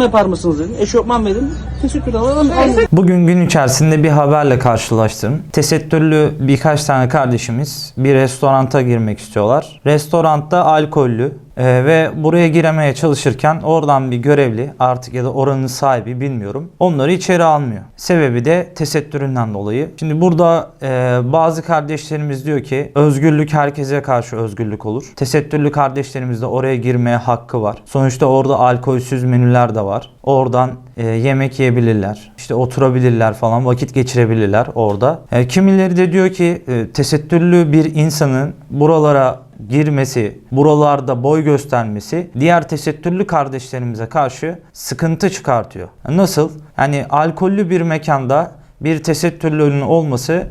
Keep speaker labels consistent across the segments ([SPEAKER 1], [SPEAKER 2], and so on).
[SPEAKER 1] yapar mısınız dedim. Eşofman verin. Teşekkür ederim.
[SPEAKER 2] Bugün gün içerisinde bir haberle karşılaştım. Tesettürlü birkaç tane kardeşimiz bir restoranta girmek istiyorlar. Restoranda alkollü e, ve buraya giremeye çalışırken oradan bir görevli artık ya da oranın sahibi bilmiyorum. Onları içeri almıyor. Sebebi de tesettüründen dolayı. Şimdi burada e, bazı kardeşlerimiz diyor ki özgürlük herkese karşı özgürlük olur. Tesettürlü kardeşlerimiz de oraya girmeye hakkı var. Sonuçta orada alkolsüz menüler de var. Oradan e, yemek yiyebilirler. İşte oturabilirler falan vakit geçirebilirler orada. E, kimileri de diyor ki e, tesettürlü bir insanın buralara girmesi, buralarda boy göstermesi diğer tesettürlü kardeşlerimize karşı sıkıntı çıkartıyor. Nasıl? Yani alkollü bir mekanda bir tesettürlünün olması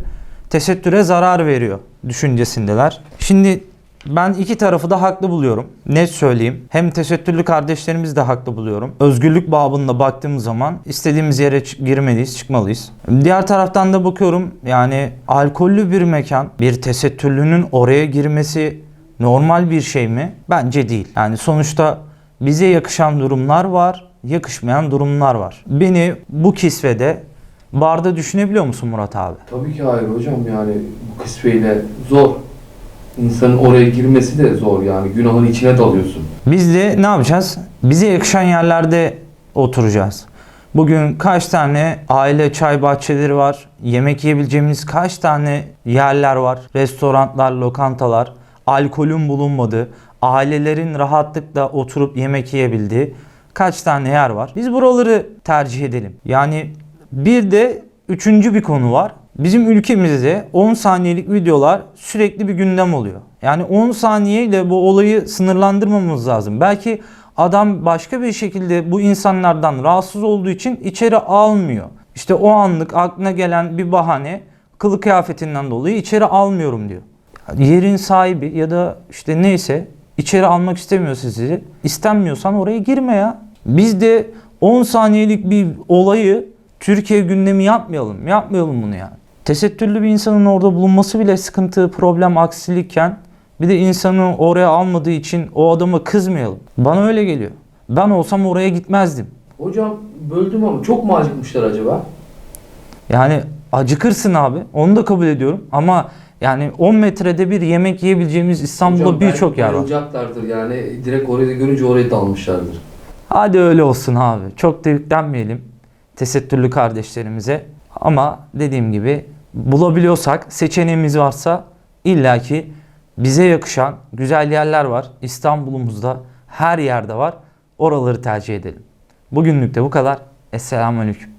[SPEAKER 2] tesettüre zarar veriyor düşüncesindeler. Şimdi ben iki tarafı da haklı buluyorum. Net söyleyeyim. Hem tesettürlü kardeşlerimizi de haklı buluyorum. Özgürlük babında baktığımız zaman istediğimiz yere girmeliyiz, çıkmalıyız. Diğer taraftan da bakıyorum yani alkollü bir mekan, bir tesettürlünün oraya girmesi normal bir şey mi? Bence değil. Yani sonuçta bize yakışan durumlar var, yakışmayan durumlar var. Beni bu kisvede barda düşünebiliyor musun Murat abi?
[SPEAKER 3] Tabii ki hayır hocam yani bu kısmeyle zor. İnsanın oraya girmesi de zor yani günahın içine dalıyorsun.
[SPEAKER 2] Biz de ne yapacağız? Bize yakışan yerlerde oturacağız. Bugün kaç tane aile çay bahçeleri var? Yemek yiyebileceğimiz kaç tane yerler var? Restoranlar, lokantalar, alkolün bulunmadığı, ailelerin rahatlıkla oturup yemek yiyebildiği kaç tane yer var? Biz buraları tercih edelim. Yani bir de üçüncü bir konu var. Bizim ülkemizde 10 saniyelik videolar sürekli bir gündem oluyor. Yani 10 saniyeyle bu olayı sınırlandırmamamız lazım. Belki adam başka bir şekilde bu insanlardan rahatsız olduğu için içeri almıyor. İşte o anlık aklına gelen bir bahane kılı kıyafetinden dolayı içeri almıyorum diyor. Yerin sahibi ya da işte neyse içeri almak istemiyorsa sizi istenmiyorsan oraya girme ya. Biz de 10 saniyelik bir olayı Türkiye gündemi yapmayalım. Yapmayalım bunu yani. Tesettürlü bir insanın orada bulunması bile sıkıntı, problem, aksilikken bir de insanı oraya almadığı için o adama kızmayalım. Bana öyle geliyor. Ben olsam oraya gitmezdim.
[SPEAKER 3] Hocam böldüm ama çok mu acıkmışlar acaba?
[SPEAKER 2] Yani acıkırsın abi. Onu da kabul ediyorum. Ama yani 10 metrede bir yemek yiyebileceğimiz İstanbul'da birçok yer var.
[SPEAKER 3] bayılacaklardır yani direkt orayı görünce oraya dalmışlardır.
[SPEAKER 2] Hadi öyle olsun abi. Çok da yüklenmeyelim tesettürlü kardeşlerimize. Ama dediğim gibi bulabiliyorsak, seçeneğimiz varsa illaki bize yakışan güzel yerler var. İstanbul'umuzda her yerde var. Oraları tercih edelim. Bugünlük de bu kadar. Esselamu Aleyküm.